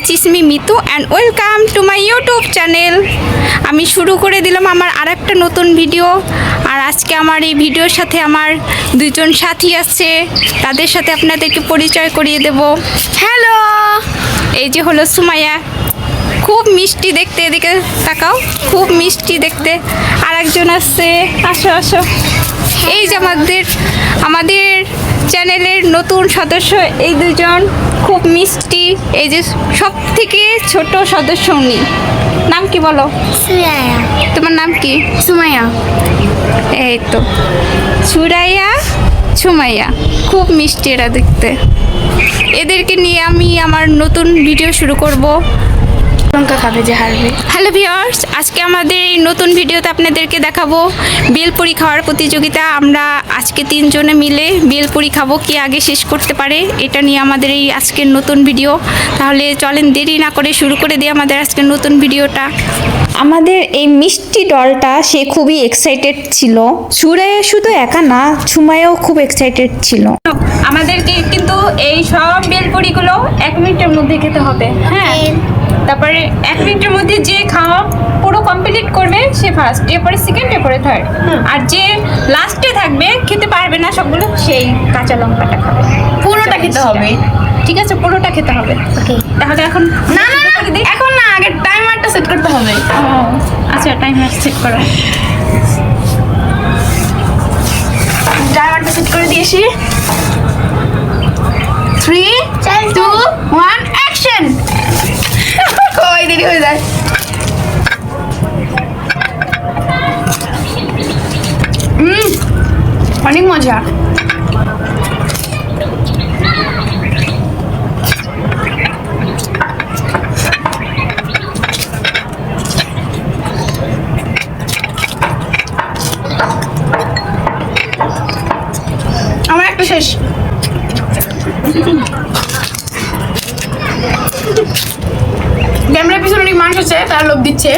This is me Mitu and welcome to my YouTube channel আমি শুরু করে দিলাম আমার আর একটা নতুন ভিডিও আর আজকে আমার এই ভিডিওর সাথে আমার দুজন সাথী আছে, তাদের সাথে আপনাদেরকে পরিচয় করিয়ে দেব। হ্যালো এই যে হলো সুমাইয়া। খুব মিষ্টি দেখতে, এদিকে তাকাও, খুব মিষ্টি দেখতে। আর একজন আসছে, আসো আসো। এই যে আমাদের আমাদের চ্যানেলের নতুন সদস্য এই দুজন। খুব মিষ্টি। এই যে সব থেকে ছোট সদস্য উনি। নাম কি বলো? সুরায়া তোমার নাম কি? সুমাইয়া। এই তো। সুরাইয়া সুমাইয়া। খুব মিষ্টি এরা দেখতে। এদেরকে নিয়ে আমি আমার নতুন ভিডিও শুরু করব। লঙ্কা খাবে যে হারবে। হ্যালো ভিওর্স আজকে আমাদের এই নতুন ভিডিওতে আপনাদেরকে দেখাবো বেলপুরি খাওয়ার প্রতিযোগিতা। আমরা আজকে তিনজনে মিলে বেলপুরি খাব কি আগে শেষ করতে পারে এটা নিয়ে আমাদের এই আজকের নতুন ভিডিও। তাহলে চলেন দেরি না করে শুরু করে দিই আমাদের আজকের নতুন ভিডিওটা। আমাদের এই মিষ্টি ডলটা সে খুবই এক্সাইটেড ছিল। সুরাইয়া শুধু একা না ছুমায়াও খুব এক্সাইটেড ছিল। আমাদেরকে কিন্তু এই সব বেলপুরিগুলো এক মিনিটের মধ্যে খেতে হবে। হ্যাঁ। তারপরে এক মিনিটের মধ্যে যে খাওয়া পুরো কমপ্লিট করবে সে ফার্স্ট এরপরে সেকেন্ড এরপরে থার্ড আর যে লাস্টে থাকবে খেতে পারবে না সবগুলো সেই কাঁচা লঙ্কাটা খাবে। পুরোটা খেতে হবে? ঠিক আছে পুরোটা খেতে হবে। তাহলে এখন না না না এখন না আগে টাইমারটা সেট করতে হবে। আচ্ছা টাইমার সেট করো। টাইমারটা সেট করে দিয়েছি। থ্রি টু ওয়ান অ্যাকশন কই দেরি হয়ে যায় হুম অনেক মজা। আমার একটা শেষ। ক্যামেরার পিছনে অনেক মানুষ আছে তারা লোভ দিচ্ছে।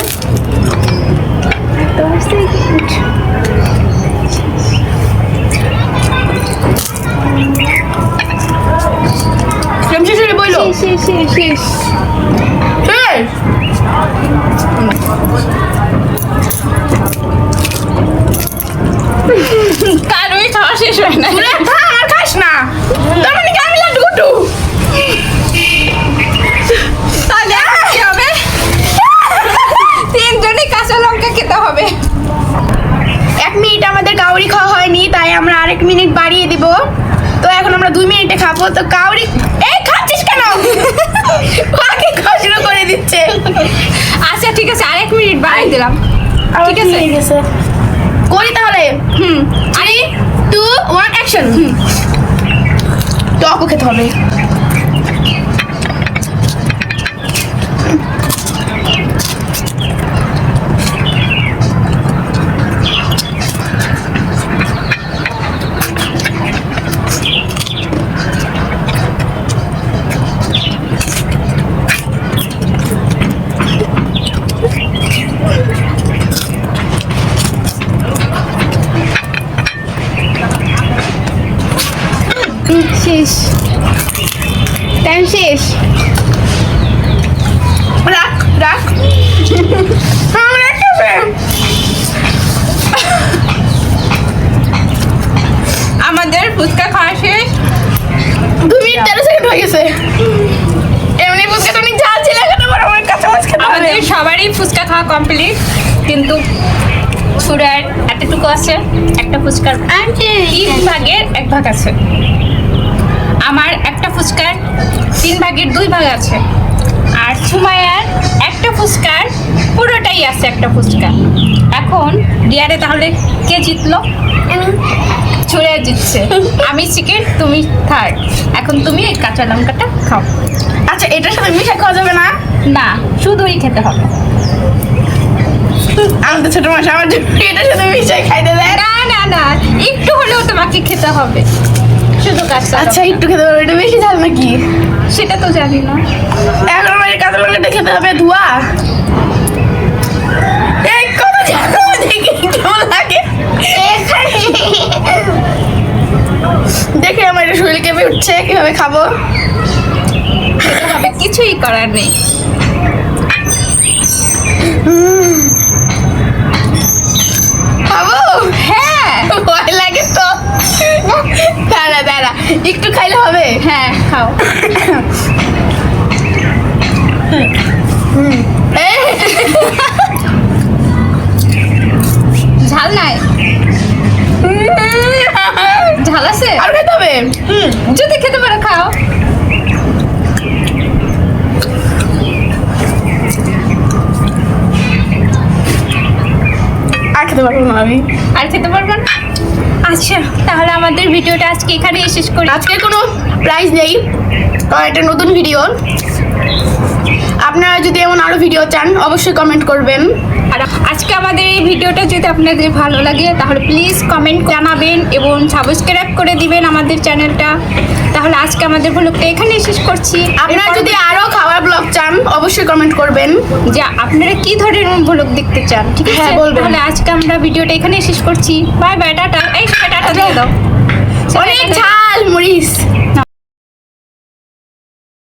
শেষ শেষ শেষ। শেষ কারোই খাওয়া শেষ হয় না। আমার খাস না। তার মানে কি আমি লাড্ডু গুড্ডু তাহলে কি হবে? তিনজনই কাঁচা লঙ্কা খেতে হবে। এক মিনিট আমাদের কাউরি খাওয়া হয়নি তাই আমরা আরেক মিনিট বাড়িয়ে দিব। তো এখন আমরা দুই মিনিটে খাব। তো কাউরি এই খাওয়া শুরু করে দিচ্ছে। আচ্ছা ঠিক আছে আরেক মিনিট বাড়াই দিলাম। ঠিক আছে? করি তাহলে? হুম আরে টু ওয়ান অ্যাকশন টকও খেতে হবে। টাইম শেষ। রাখ রাখ। আমার একটা ফ্রেন্ড আমাদের ফুচকা খাওয়া শেষ। দু মিনিট তেরো সেকেন্ড হয়ে গেছে। এমনি ফুচকাটা অনেক ঝাল ছিল এখন আবার আমার কাছে মাছ খেতে আমাদের সবারই ফুচকা খাওয়া কমপ্লিট কিন্তু সুরার এতটুকু আছে একটা ফুচকার তিন ভাগের এক ভাগ আছে। আমার একটা ফুচকার তিন ভাগের দুই ভাগ আছে। আর সুমায়ার একটা ফুচকার পুরোটাই আছে একটা ফুচকা। এখন ডিয়ারে তাহলে কে জিতলো? ছুড়ে জিতছে। আমি চিকেন তুমি থার্ড। এখন তুমি এই কাঁচা লঙ্কাটা খাও। আচ্ছা এটার সাথে মিশা খাওয়া যাবে না? না শুধুই খেতে হবে। আমি তো ছোট মাস আমার জন্য এটার সাথে মিশাই খাইতে দেয়। না না না একটু হলেও তোমাকে খেতে হবে। কাঁচা আচ্ছা একটু খেতে পারব? এটা বেশি ঝাল নাকি? সেটা তো জানি না। এখন আমার কাঁচা লঙ্কাটা খেতে হবে ধোয়া। এই কত ঝাল দেখি কেমন লাগে? দেখে আমার শরীর কেঁপে উঠছে কীভাবে খাব? কিছুই করার নেই। আমি। আর খেতে পারব না আচ্ছা তাহলে আমাদের ভিডিওটা আজকে এখানে শেষ করি। আজকে কোনো প্রাইজ নেই। এটা নতুন ভিডিও আপনারা যদি এমন আরও ভিডিও চান অবশ্যই কমেন্ট করবেন। আর আজকে আমাদের এই ভিডিওটা যদি আপনাদের ভালো লাগে তাহলে প্লিজ কমেন্ট জানাবেন এবং সাবস্ক্রাইব করে দিবেন আমাদের চ্যানেলটা তাহলে আজকে আমাদের ব্লগটা এখানেই শেষ করছি। আপনারা যদি আরও খাবার ব্লগ চান অবশ্যই কমেন্ট করবেন। যে আপনারা কি ধরনের ব্লগ দেখতে চান ঠিক আছে? হ্যাঁ, বলবেন। তাহলে আজকে আমরা ভিডিওটা এখানেই শেষ করছি। Bye bye tata. এই টাটা দিয়ে দাও অনেক ঝাল মরিচ।